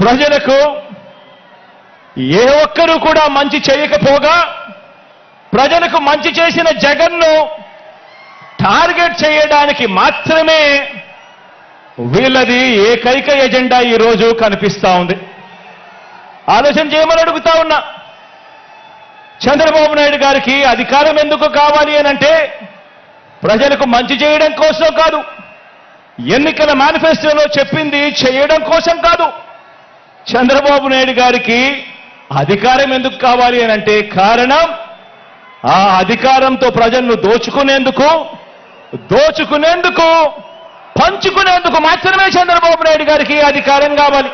ప్రజలకు ఏ ఒక్కరూ కూడా మంచి చేయకపోగా ప్రజలకు మంచి చేసిన జగన్ను టార్గెట్ చేయడానికి మాత్రమే వీళ్ళది ఏకైక ఎజెండా ఈ రోజు కనిపిస్తా ఉంది. ఆలోచన చేయమని అడుగుతా ఉన్నా. చంద్రబాబు నాయుడు గారికి అధికారం ఎందుకు కావాలి అని అంటే ప్రజలకు మంచి చేయడం కోసం కాదు. ఎన్నికల మేనిఫెస్టోలో చెప్పింది చేయడం కోసం కాదు. చంద్రబాబు నాయుడు గారికి అధికారం ఎందుకు కావాలి అని అంటే కారణం ఆ అధికారంతో ప్రజలను దోచుకునేందుకు దోచుకునేందుకు పంచుకునేందుకు మాత్రమే చంద్రబాబు నాయుడు గారికి అధికారం కావాలి.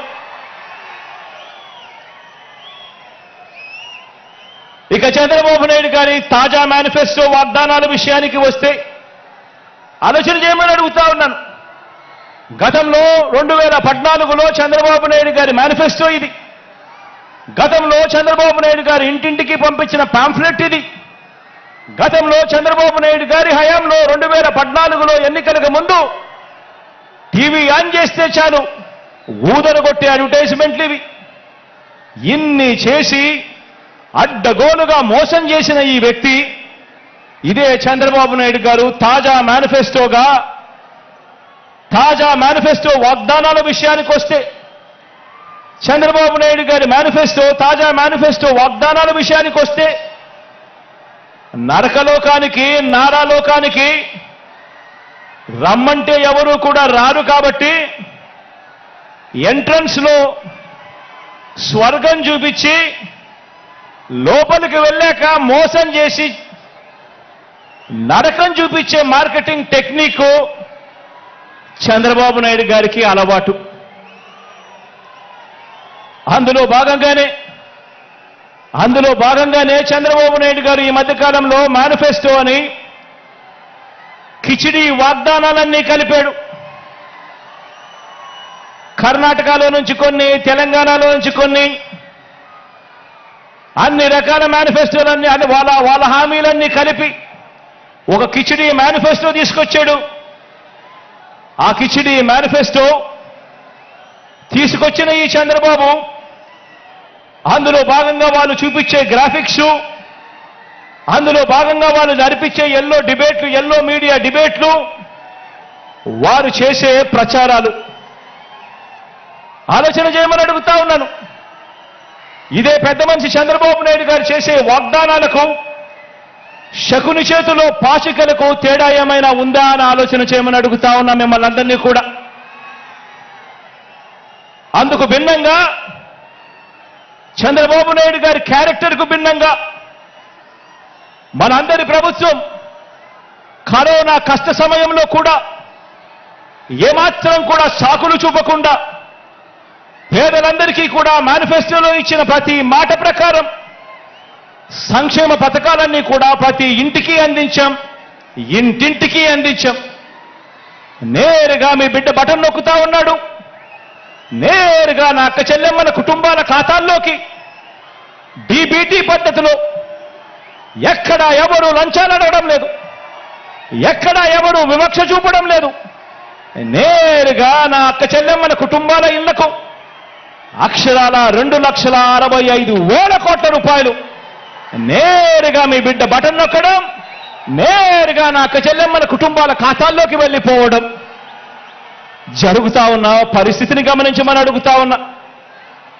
ఇక చంద్రబాబు నాయుడు గారి తాజా మేనిఫెస్టో వాగ్దానాల విషయానికి వస్తే ఆలోచన చేయమని అడుగుతా ఉన్నాను. గతంలో రెండు వేల పద్నాలుగులో చంద్రబాబు నాయుడు గారి మేనిఫెస్టో ఇది. గతంలో చంద్రబాబు నాయుడు గారి ఇంటింటికి పంపించిన పాంఫ్లెట్ ఇది. గతంలో చంద్రబాబు నాయుడు గారి హయాంలో రెండు వేల పద్నాలుగులో ఎన్నికలకు ముందు టీవీ ఆన్ చేస్తే చాలు. ఊదరగొట్టే అడ్వర్టైజ్మెంట్లు ఇవి. ఇన్ని చేసి అడ్డగోలుగా మోసం చేసిన ఈ వ్యక్తి ఇదే చంద్రబాబు నాయుడు గారు తాజా మేనిఫెస్టోగా తాజా మేనిఫెస్టో వాగ్దానాల విషయానికి వస్తే చంద్రబాబు నాయుడు గారి మేనిఫెస్టో తాజా మేనిఫెస్టో వాగ్దానాల విషయానికి వస్తే నరకలోకానికి నారాలోకానికి రమ్మంటే ఎవరు కూడా రారు కాబట్టి ఎంట్రన్స్లో స్వర్గం చూపించి లోపలికి వెళ్ళాక మోసం చేసి నరకం చూపించే మార్కెటింగ్ టెక్నిక్ చంద్రబాబు నాయుడు గారికి అలవాటు. అందులో భాగంగానే అందులో భాగంగానే చంద్రబాబు నాయుడు గారు ఈ మధ్యకాలంలో మేనిఫెస్టో అని కిచిడి వాగ్దానాలన్నీ కలిపాడు. కర్ణాటకలో నుంచి కొన్ని తెలంగాణలో నుంచి కొన్ని అన్ని రకాల మేనిఫెస్టోలన్నీ అన్ని వాళ్ళ వాళ్ళ హామీలన్నీ కలిపి ఒక కిచిడి మేనిఫెస్టో తీసుకొచ్చాడు. ఆ కిచిడి మేనిఫెస్టో తీసుకొచ్చిన ఈ చంద్రబాబు అందులో భాగంగా వాళ్ళు చూపించే గ్రాఫిక్స్ అందులో భాగంగా వాళ్ళు నడిపించే ఎల్లో డిబేట్లు ఎల్లో మీడియా డిబేట్లు వారు చేసే ప్రచారాలు. ఆలోచన చేయమని అడుగుతా ఉన్నాను. ఇదే పెద్ద మనిషి చంద్రబాబు నాయుడు గారు చేసే వాగ్దానాలకు శకుని చేతిలో పాచికలకు తేడా ఏమైనా ఉందా అని ఆలోచన చేయమని అడుగుతా ఉన్నా మిమ్మల్ని అందరినీ కూడా. అందుకు భిన్నంగా చంద్రబాబు నాయుడు గారి క్యారెక్టర్కు భిన్నంగా మనందరి ప్రభుత్వం కరోనా కష్ట సమయంలో కూడా ఏమాత్రం కూడా సాకులు చూపకుండా పేదలందరికీ కూడా మేనిఫెస్టోలో ఇచ్చిన ప్రతి మాట ప్రకారం సంక్షేమ పథకాలన్నీ కూడా ప్రతి ఇంటికి అందించాం. ఇంటింటికి అందించాం. నేరుగా మీ బిడ్డ బటన్ నొక్కుతా ఉన్నాడు. నేరుగా నా అక్క చెల్లెమ్మల కుటుంబాల ఖాతాల్లోకి డీబీటీ పద్ధతిలో ఎక్కడా ఎవరు లంచాలు అడగడం లేదు. ఎక్కడా ఎవరు వివక్ష చూపడం లేదు. నేరుగా నా అక్క చెల్లెమ్మల కుటుంబాల ఇళ్ళకు అక్షరాల రెండు లక్షల అరవై ఐదు వేల కోట్ల రూపాయలు నేరుగా మీ బిడ్డ బటన్ నొక్కడం నేరుగా నా అక్క చెల్లెమ్మల కుటుంబాల ఖాతాల్లోకి వెళ్ళిపోవడం. జరుగుతా ఉన్న పరిస్థితిని గమనించమని అడుగుతా ఉన్నా.